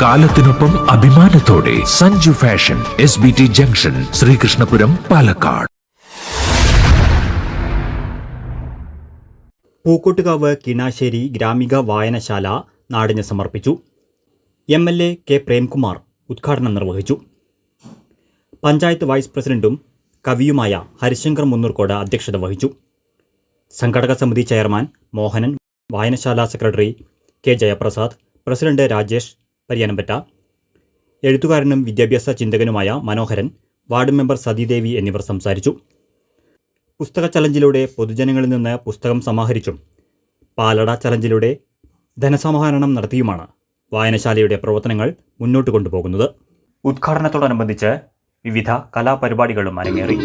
കാലത്തിനൊപ്പം അഭിമാനത്തോടെ Sanju fashion S B T junction Sreekrishnapuram Palakkad. Pookkottukavu Kinassery Gramika വായനശാല നാടിന് സമർപ്പിച്ചു. M L A K Premkumar ഉദ്ഘാടനം നിർവഹിച്ചു. പഞ്ചായത്ത് വൈസ് പ്രസിഡന്റും കവിയുമായ ഹരിശങ്കർ മുന്നൂർക്കോട് അധ്യക്ഷത വഹിച്ചു. സംഘടക സമിതി ചെയർമാൻ മോഹനൻ വായനശാല secretary K Jayaprasad president Rajesh Pariyanampatta എഴുത്തുകാരനും വിദ്യാഭ്യാസ ചിന്തകനുമായ മനോഹരൻ വാർഡ് മെമ്പർ സതീദേവി എന്നിവർ സംസാരിച്ചു. പുസ്തക ചലഞ്ചിലൂടെ പൊതുജനങ്ങളിൽ നിന്ന് പുസ്തകം സമാഹരിച്ചും പാലട ചലഞ്ചിലൂടെ ധനസമാഹരണം നടത്തിയുമാണ് വായനശാലയുടെ പ്രവർത്തനങ്ങൾ മുന്നോട്ട് കൊണ്ടുപോകുന്നത്. ഉദ്ഘാടനത്തോടനുബന്ധിച്ച് വിവിധ കലാപരിപാടികളും അരങ്ങേറി.